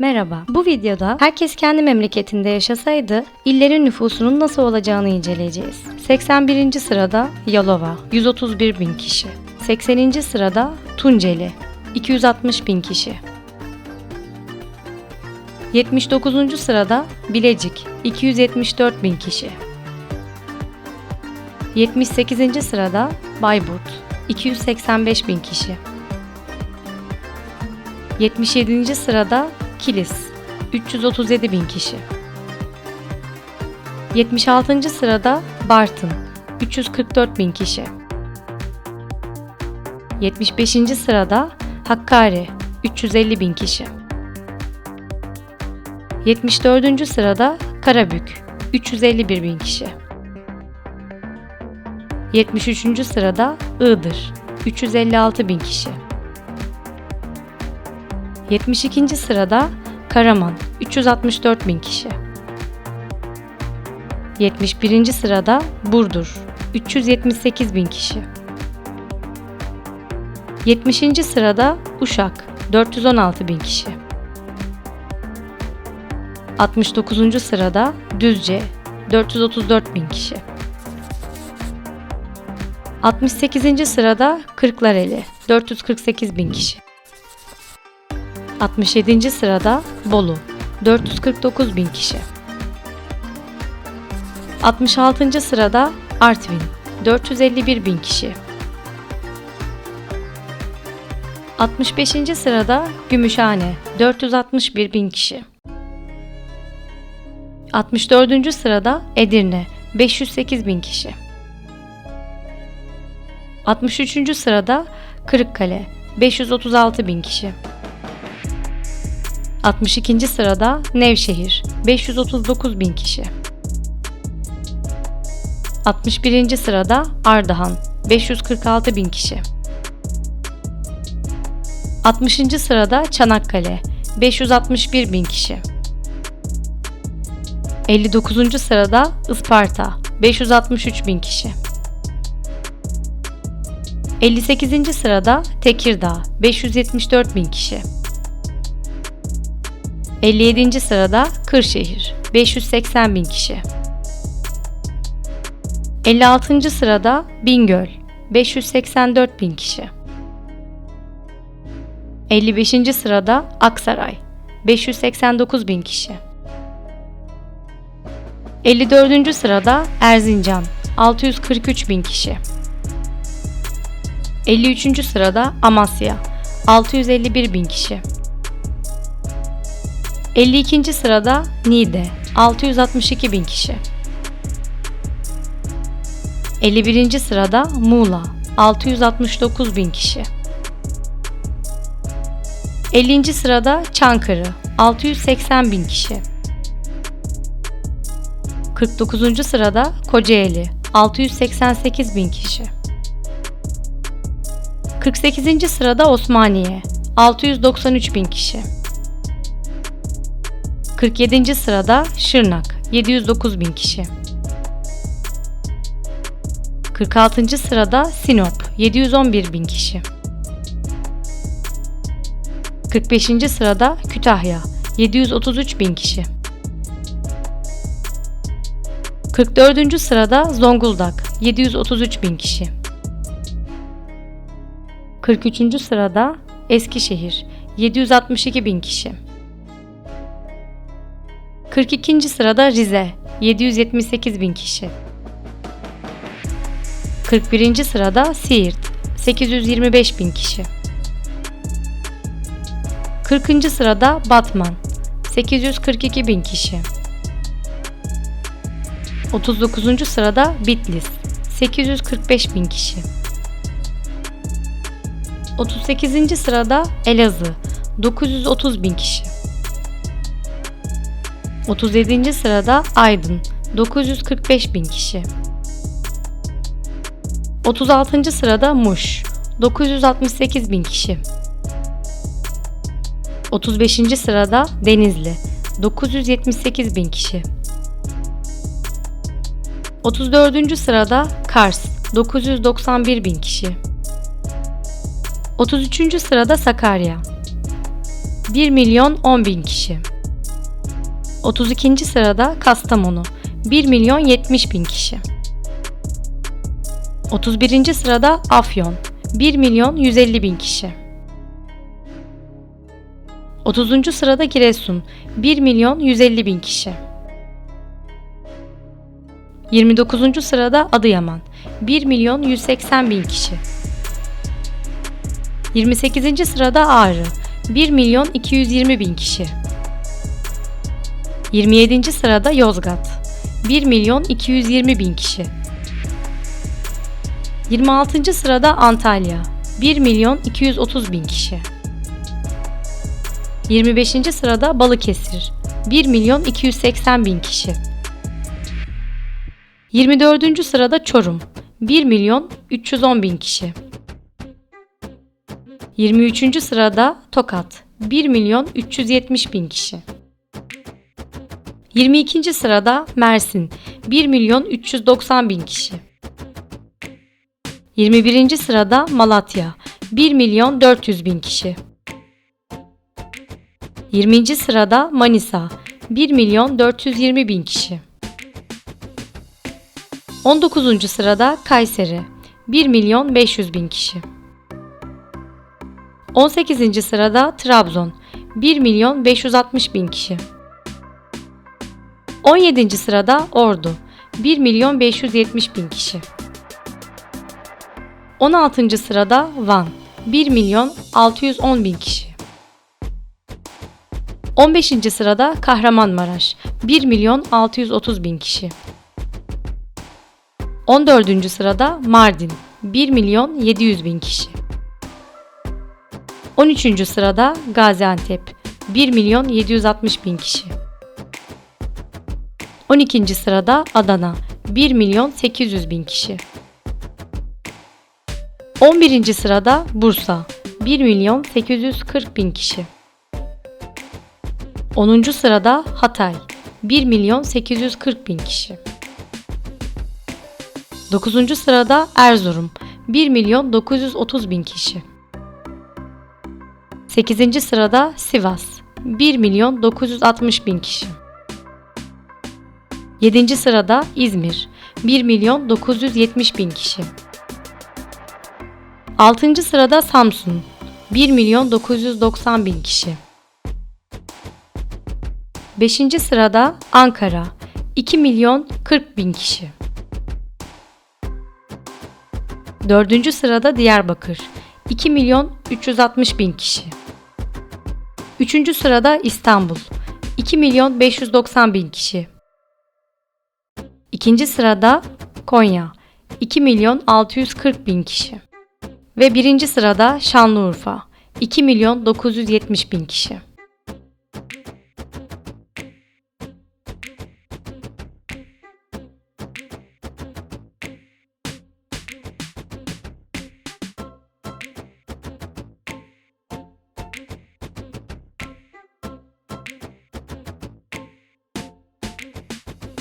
Merhaba. Bu videoda herkes kendi memleketinde yaşasaydı illerin nüfusunun nasıl olacağını inceleyeceğiz. 81. sırada Yalova 131 bin kişi. 80. sırada Tunceli 260 bin kişi. 79. sırada Bilecik 274 bin kişi. 78. sırada Bayburt 285 bin kişi. 77. sırada Kilis 337 bin kişi. 76. sırada Bartın 344 bin kişi. 75. sırada Hakkari 350 bin kişi. 74. sırada Karabük 351 bin kişi. 73. sırada Iğdır 356 bin kişi. 72. sırada Karaman 364 bin kişi. 71. sırada Burdur 378 bin kişi. 70. sırada Uşak 416 bin kişi. 69. sırada Düzce 434 bin kişi. 68. sırada Kırklareli 448 bin kişi. 67. sırada Bolu 449 bin kişi. 66. sırada Artvin 451 bin kişi. 65. sırada Gümüşhane 461 bin kişi. 64. sırada Edirne 508 bin kişi. 63. sırada Kırıkkale 536 bin kişi. 62. sırada Nevşehir 539 bin kişi. 61. sırada Ardahan 546 bin kişi. 60. sırada Çanakkale 561 bin kişi. 59. sırada Isparta 563 bin kişi. 58. sırada Tekirdağ 574 bin kişi. 57. sırada Kırşehir 580 bin kişi. 56. sırada Bingöl 584 bin kişi. 55. sırada Aksaray 589 bin kişi. 54. sırada Erzincan 643 bin kişi. 53. sırada Amasya 651 bin kişi. 52. sırada Niğde 662 bin kişi. 51. sırada Muğla 669 bin kişi. 50. sırada Çankırı 680 bin kişi. 49. sırada Kocaeli 688 bin kişi. 48. sırada Osmaniye 693 bin kişi. 47. sırada Şırnak 709 bin kişi. 46. sırada Sinop 711 bin kişi. 45. sırada Kütahya 733 bin kişi. 44. sırada Zonguldak 733 bin kişi. 43. sırada Eskişehir 762 bin kişi. 42. sırada Rize 778 bin kişi. 41. sırada Siirt 825 bin kişi. 40. sırada Batman 842 bin kişi. 39. sırada Bitlis 845 bin kişi. 38. sırada Elazığ 930 bin kişi. 37. sırada Aydın 945 bin kişi. 36. sırada Muş 968 bin kişi. 35. sırada Denizli 978 bin kişi. 34. sırada Kars 991 bin kişi. 33. sırada Sakarya 1 milyon 10 bin kişi. 32. sırada Kastamonu 1 milyon 70 bin kişi. 31. sırada Afyon 1 milyon 150 bin kişi. 30. sırada Giresun 1 milyon 150 bin kişi. 29. sırada Adıyaman 1 milyon 180 bin kişi. 28. sırada Ağrı 1 milyon 220 bin kişi. 27. sırada Yozgat 1 milyon 220 bin kişi. 26. sırada Antalya 1 milyon 230 bin kişi. 25. sırada Balıkesir 1 milyon 280 bin kişi. 24. sırada Çorum 1 milyon 310 bin kişi. 23. sırada Tokat 1 milyon 370 bin kişi. 22. sırada Mersin 1 milyon 390 bin kişi. 21. sırada Malatya 1 milyon 400 bin kişi. 20. sırada Manisa 1 milyon 420 bin kişi. 19. sırada Kayseri 1 milyon 500 bin kişi. 18. sırada Trabzon 1 milyon 560 bin kişi. 17. sırada Ordu 1 milyon 570 bin kişi. 16. sırada Van 1 milyon 610 bin kişi. 15. sırada Kahramanmaraş 1 milyon 630 bin kişi. 14. sırada Mardin 1 milyon 700 bin kişi. 13. sırada Gaziantep 1 milyon 760 bin kişi. 12. sırada Adana 1 milyon 800 bin kişi. 11. sırada Bursa 1 milyon 840 bin kişi. 10. sırada Hatay 1 milyon 840 bin kişi. 9. sırada Erzurum 1 milyon 930 bin kişi. 8. sırada Sivas 1 milyon 960 bin kişi. 7. sırada İzmir 1 milyon 970 bin kişi. 6. sırada Samsun 1 milyon 990 bin kişi. 5. sırada Ankara 2 milyon 40 bin kişi. 4. sırada Diyarbakır 2 milyon 360 bin kişi. 3. sırada İstanbul 2 milyon 590 bin kişi. 2. sırada Konya 2 milyon 640 bin kişi. Ve 1. sırada Şanlıurfa 2 milyon 970 bin kişi.